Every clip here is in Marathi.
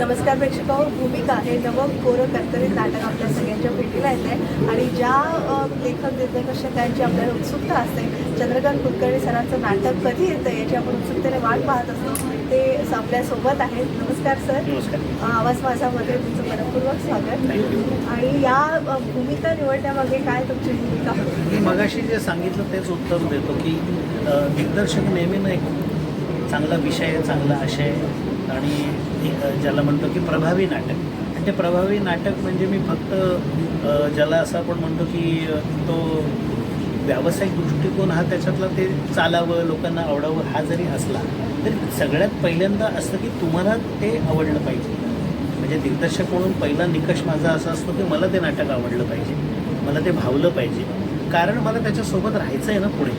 नमस्कार प्रेक्षक भूमिका हे नवं कोरं कर्तरित नाटक आपल्या सगळ्यांच्या भेटीला येत आहे आणि ज्या लेखक दिग्दर्शकांची आपल्याला उत्सुकता असते चंद्रकांत कुलकर्णी सरांचं नाटक कधी येतं याची आपण उत्सुकतेने वाट पाहत असतो. ते आपल्यासोबत आहेत. नमस्कार सर. आवाज माझामध्ये तुमचं मनपूर्वक स्वागत. आणि या भूमिका निवडण्यामागे काय तुमची भूमिका? मी मगाशी जे सांगितलं तेच उत्तर देतो की दिग्दर्शक नेहमी ना एक चांगला विषय चांगला आशय आणि ज्याला म्हणतो की प्रभावी नाटक. आणि ते प्रभावी नाटक म्हणजे मी फक्त ज्याला असं आपण म्हणतो की तो व्यावसायिक दृष्टिकोन हा त्याच्यातला ते चालावं लोकांना आवडावं हा जरी असला तरी सगळ्यात पहिल्यांदा असतं की तुम्हाला ते आवडलं पाहिजे. म्हणजे दिग्दर्शक म्हणून पहिला निकष माझा असा असतो की मला ते नाटक आवडलं पाहिजे मला ते भावलं पाहिजे. कारण मला त्याच्यासोबत राहायचं आहे ना पुढे.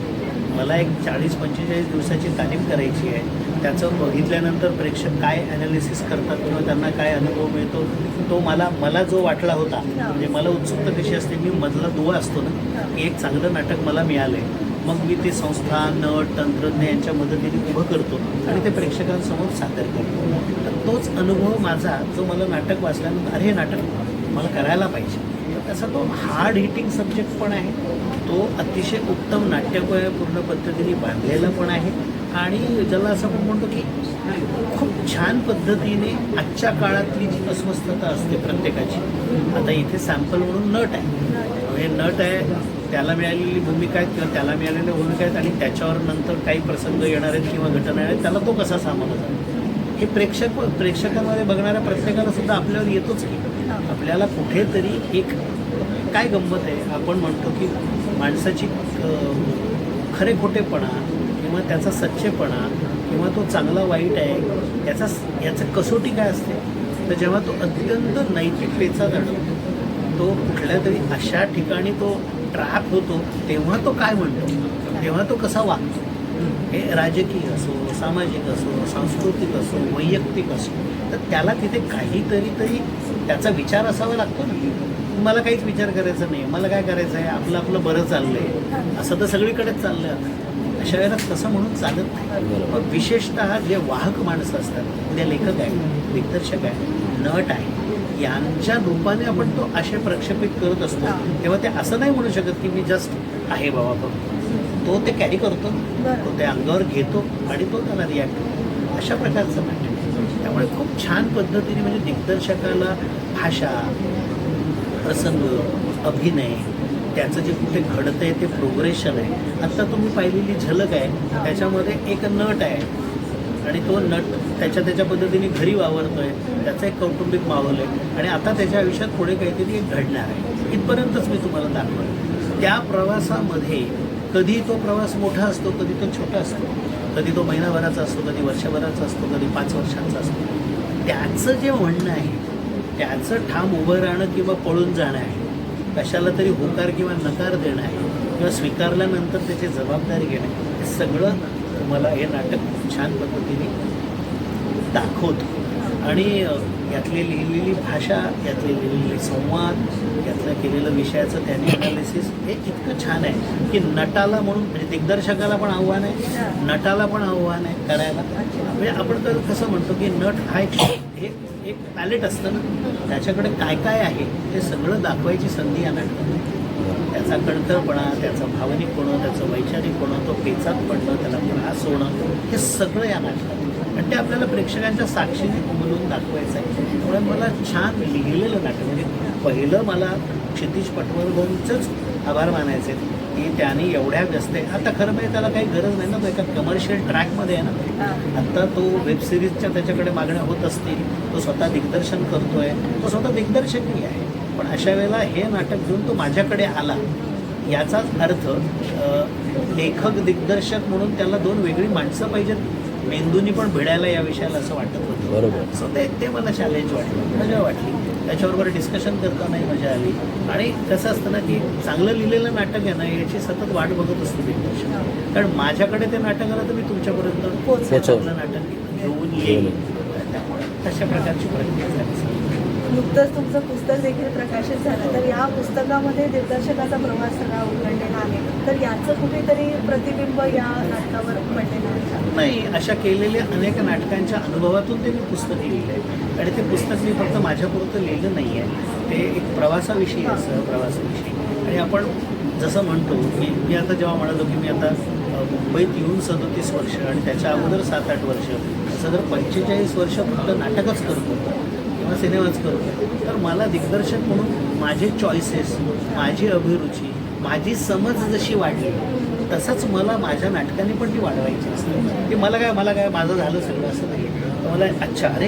मला एक चाळीस पंचेचाळीस दिवसाची तालीम करायची आहे. त्याचं बघितल्यानंतर प्रेक्षक काय ॲनालिसिस करतात किंवा त्यांना काय अनुभव मिळतो तो मला मला जो वाटला होता म्हणजे मला उत्सुकता कशी असते मी मधला दुवा असतो ना की एक चांगलं नाटक मला मिळालं आहे मग मी ते संस्था नट तंत्रज्ञ यांच्या मदतीने उभं करतो आणि ते प्रेक्षकांसमोर सादर करतो. तर तोच अनुभव माझा जो मला नाटक वाचल्यानंतर अरे हे नाटक मला करायला पाहिजे. तसा तो हार्ड हिटिंग सब्जेक्ट पण आहे. तो अतिशय उत्तम नाट्यमय पूर्ण पद्धतीने बांधलेला पण आहे. आणि ज्याला असं आपण म्हणतो की खूप छान पद्धतीने आजच्या काळातली जी अस्वस्थता असते प्रत्येकाची. आता इथे सॅम्पल म्हणून नट आहे. हे नट आहे त्याला मिळालेली भूमिका आहेत किंवा त्याला मिळालेल्या भूमिका आहेत आणि त्याच्यावर नंतर काही प्रसंग येणार आहेत किंवा घटना येणार आहेत त्याला तो कसा सामोरा जातो? हे प्रेक्षक प्रेक्षकांमध्ये बघणाऱ्या प्रत्येकाला सुद्धा आपल्यावर येतोच की आपल्याला कुठेतरी एक काय गंमत आहे? आपण म्हणतो की माणसाची खरे खोटेपणा किंवा त्याचा सच्चेपणा किंवा तो चांगला वाईट आहे याचा याचं कसोटी काय असते? तर जेव्हा तो अत्यंत नैतिकतेचा जाणवतो तो कुठल्या तरी अशा ठिकाणी तो ट्रॅप होतो तेव्हा तो काय म्हणतो? तेव्हा तो कसा वागतो? हे राजकीय असो सामाजिक असो सांस्कृतिक असो वैयक्तिक असो तर त्याला तिथे काहीतरी तरी त्याचा विचार असावा लागतो ना. मला काहीच विचार करायचा नाही. मला काय करायचं आहे? आपलं आपलं बरं चाललं आहे असं तर सगळीकडेच चाललं आता अशा वेळेला तसं म्हणून चालत नाही. मग विशेषतः जे वाहक माणसं असतात उद्या लेखक आहे दिग्दर्शक आहे नट आहे यांच्या रूपाने आपण तो असे प्रक्षेपित करत असतो. तेव्हा ते असं नाही म्हणू शकत की मी जस्ट आहे बाबा. फक्त तो ते कॅरी करतो. तो ते अंगावर घेतो आणि तो त्याला रिॲक्ट करतो. अशा प्रकारचं आहे. त्यामुळे खूप छान पद्धतीने म्हणजे दिग्दर्शकाला भाषा प्रसंग अभिनय त्याचं जे कुठे घडतं आहे ते प्रोग्रेशन आहे. आत्ता तुम्ही पाहिलेली झलक आहे त्याच्यामध्ये एक नट आहे. आणि तो नट त्याच्या त्याच्या पद्धतीने घरी वावरतो आहे त्याचा एक कौटुंबिक माहोल आहे. आणि आता त्याच्या आयुष्यात पुढे काहीतरी एक घडणार आहे. इथपर्यंतच मी तुम्हाला दाखवलं त्या प्रवासामध्ये कधी तो प्रवास मोठा असतो कधी तो छोटा असतो. कधी तो महिनाभराचा असतो कधी वर्षभराचा असतो कधी पाच वर्षांचा असतो. त्याचं जे म्हणणं आहे त्याचं ठाम उभं राहणं किंवा पळून जाणं आहे कशाला तरी होकार किंवा नकार देणं आहे किंवा स्वीकारल्यानंतर त्याची जबाबदारी घेणं हे सगळं तुम्हाला हे नाटक खूप छान पद्धतीने दाखवतो. आणि यातली लिहिलेली भाषा यातले लिहिलेले संवाद यातलं केलेलं विषयाचं त्याने अनालिसिस हे इतकं छान आहे की नटाला म्हणून म्हणजे दिग्दर्शकाला पण आव्हान आहे नटाला पण आव्हान आहे करायला. म्हणजे आपण तर कसं म्हणतो की नट हा हे एक पॅलेट असतं ना त्याच्याकडे काय काय आहे ते सगळं दाखवायची संधी या नाटकात आहे. त्याचा कणखरपणा त्याचा भावनिकपणं त्याचं वैचारिक होणं तो पेचात पडणं त्याला त्रास होणं हे सगळं या नाटकात. आणि ते आपल्याला प्रेक्षकांच्या साक्षीने उमलून दाखवायचं आहे. त्यामुळे मला छान लिहिलेलं नाटक म्हणजे पहिलं मला क्षितिज पटवर्धनचंच आभार मानायचे. आहेत की त्यांनी एवढ्या व्यस्त आहे. आता खरं म्हणजे त्याला काही गरज नाही ना तो एका कमर्शियल ट्रॅकमध्ये आहे ना. आत्ता तो वेब सिरीजच्या त्याच्याकडे मागण्या होत असतील तो स्वतः दिग्दर्शन करतोय. तो स्वतः दिग्दर्शकही आहे. पण अशा वेळेला हे नाटक घेऊन तो माझ्याकडे आला याचाच अर्थ लेखक दिग्दर्शक म्हणून त्याला दोन वेगळी माणसं पाहिजेत. मेंदूनी पण भिडायला या विषयाला असं वाटत होतं. बरोबर. सो ते ते मला चॅलेंज वाटलं. मजा वाटली. त्याच्याबरोबर डिस्कशन करतानाही मजा आली आणि कसं असतं ना की चांगलं लिहिलेलं नाटक आहे ना याची सतत वाट बघत असतो दिग्दर्शक कारण माझ्याकडे ते नाटक आलं तर मी तुमच्यापर्यंत पोहोचेल. नाटक घेऊन येईल. त्यामुळे तशा प्रकारची प्रक्रिया झाली. नुकतंच तुमचं पुस्तक देखील प्रकाशित झालं. तर या पुस्तकामध्ये दिग्दर्शकाचा प्रवास सगळा उघडलेला आहे. तर याचं कुठेतरी प्रतिबिंब या नाटकावर पडलेलं आहे नाही अशा केलेल्या अनेक नाटकांच्या अनुभवातून ते मी पुस्तक लिहिलं आहे आणि ते पुस्तक मी फक्त माझ्यापुरतं लिहिलं नाही आहे. ते एक प्रवासाविषयी असं सहप्रवासाविषयी आणि आपण जसं म्हणतो की मी आता जेव्हा म्हणालो की मी आता मुंबईत येऊन सदोतीस वर्ष आणि त्याच्या अगोदर सात आठ वर्ष असं जर पंचेचाळीस वर्ष फक्त नाटकच करतो किंवा सिनेमाच करतो तर मला दिग्दर्शक म्हणून माझे चॉईसेस माझी अभिरुची माझी समज जशी वाढली तसंच मला माझ्या नाटकाने पण ती वाढवायची असते. की मला काय मला काय माझं झालं सगळं असं नाही. मला अच्छा अरे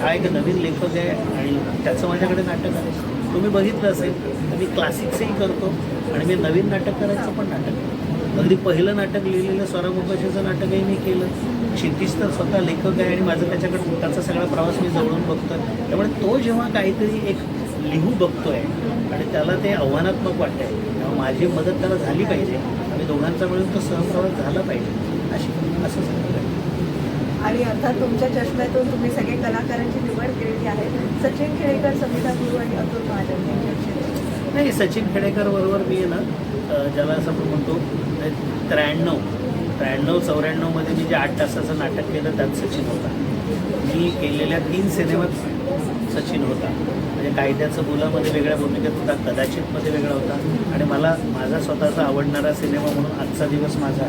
हा एक नवीन लेखक आहे आणि त्याचं माझ्याकडे नाटक आहे. तुम्ही बघितलं असेल तर मी क्लासिक्सही करतो आणि मी नवीन नाटक करायचं पण नाटक अगदी पहिलं नाटक लिहिलेलं स्वरामुपाशीचं नाटकही मी केलं. क्षितिज तर स्वतः लेखक आहे आणि माझं त्याच्याकडे त्याचा सगळा प्रवास मी जवळून बघतोय. त्यामुळे तो जेव्हा काहीतरी एक लिहू बघतोय आणि त्याला ते आव्हानात्मक वाटतंय तेव्हा माझी मदत त्याला झाली पाहिजे आणि दोघांचा मिळून तो सहप्रवास झाला पाहिजे अशी असं आहे. आणि अर्थात तुमच्या चष्म्यातून तुम्ही सगळे कलाकारांची निवड केलेली आहे. सचिन खेडेकर समिता गुरु आणि अतुल महाजन नाही सचिन खेडेकर बरोबर मी आहे ना ज्याला असं आपण म्हणतो त्र्याण्णव. त्र्याण्णव चौऱ्याण्णवमध्ये मी जे आठ तासाचं नाटक केलं त्यात सचिन होता. मी केलेल्या तीन सिनेमात सचिन होता. म्हणजे कायद्याचं मुलामध्ये वेगळ्या भूमिकेत होता कदाचितमध्ये वेगळा होता. आणि मला माझा स्वतःचा आवडणारा सिनेमा म्हणून आजचा दिवस माझा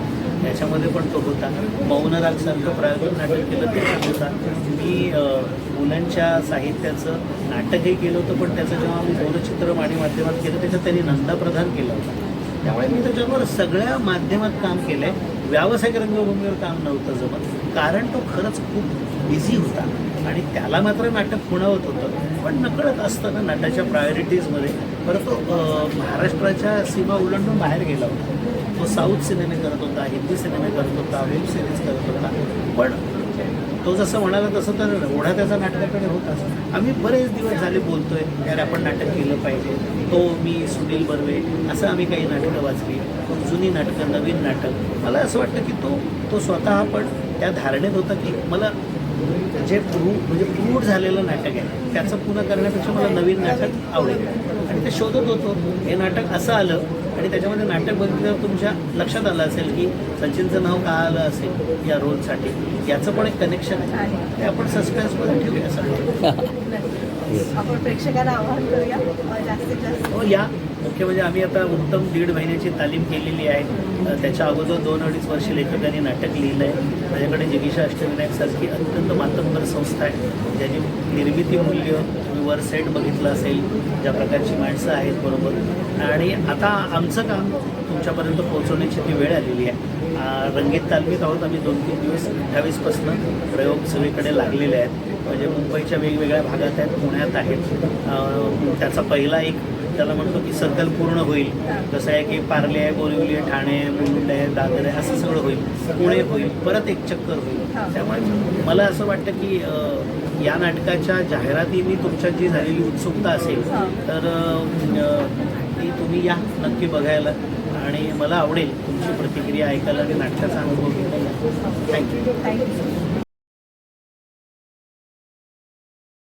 याच्यामध्ये पण तो होता. मौनरागसारखं प्रायोगिक नाटक केलं ते होता. मी मुलांच्या साहित्याचं नाटकही केलं होतं पण त्याचं जेव्हा मी दूरचित्रम आणि माध्यमात केलं त्याच्यात त्यांनी नंदा प्रधान केलं होतं. त्यामुळे मी त्याच्यावर सगळ्या माध्यमात काम केलं आहे व्यावसायिक रंगभूमीवर काम नव्हतं जमत. कारण तो खरंच खूप बिझी होता. आणि त्याला मात्र नाटक खुणावत होतं. पण नकळत असतं ना नाटाच्या प्रायोरिटीजमध्ये परत तो महाराष्ट्राच्या सीमा ओलांडून बाहेर गेला होता. तो साऊथ सिनेमे करत होता हिंदी सिनेमे करत होता वेब सिरीज करत होता. पण तो जसं म्हणाला तसं तर ओढा त्याचा नाटकाकडे होताच आम्ही बरेच दिवस झाले बोलतोय यार आपण नाटक केलं पाहिजे. तो मी सुनील बर्वे असं आम्ही काही नाटकं वाचली. जुनी नाटकं नवीन नाटक. मला असं वाटतं की तो तो स्वतः पण त्या धारणेत होता की मला जे प्रू म्हणजे प्रूड झालेलं नाटक आहे त्याचं पुन्हा करण्यापेक्षा मला नवीन नाटक आवडेल. आणि ते शोधत होतो. हे नाटक असं आलं आणि त्याच्यामध्ये नाटक बघितल्यावर तुमच्या लक्षात आलं असेल की सचिनचं नाव का आलं असेल या रोलसाठी. याचं पण एक कनेक्शन आहे. ते आपण सस्पेन्समध्ये ठेवूया सगळं. आपण प्रेक्षकांना आवाहन करूया जास्तीत जास्त. हो या. मुख्य म्हणजे आम्ही आता उत्तम दीड महिन्याची तालीम केलेली आहे. त्याच्या अगोदर दोन अडीच वर्ष लेखकांनी नाटक लिहिलं आहे माझ्याकडे जगिशा अष्टविनायकसारखी अत्यंत मातंबर संस्था आहे. ज्याची निर्मिती मूल्य तुम्ही वर सेट बघितलं असेल. ज्या प्रकारची माणसं आहेत बरोबर. आणि आता आमचं काम तुमच्यापर्यंत पोहोचवण्याची ती वेळ आलेली आहे रंगीत तालमीत आहोत आम्ही दोन तीन दिवस अठ्ठावीसपासनं प्रयोग सगळीकडे लागलेले आहेत. म्हणजे मुंबईच्या वेगवेगळ्या भागात आहेत पुण्यात आहेत. त्याचा पहिला एक त्याला म्हणतो की सर्कल पूर्ण होईल. जसं आहे की पार्ले आहे बोरिवली आहे ठाणे मुंड मुलुंड आहे दादर आहे असं सगळं होईल. पुणे होईल परत एक चक्कर होईल. त्यामुळे मला असं वाटतं की या नाटकाच्या जाहिरातीने तुमच्या जी झालेली उत्सुकता असेल तर ती तुम्ही या नक्की बघायला. आणि मला आवडेल तुमची प्रतिक्रिया ऐकायला आणि नाटकाचा अनुभव घेतला थँक्यू थँक्यू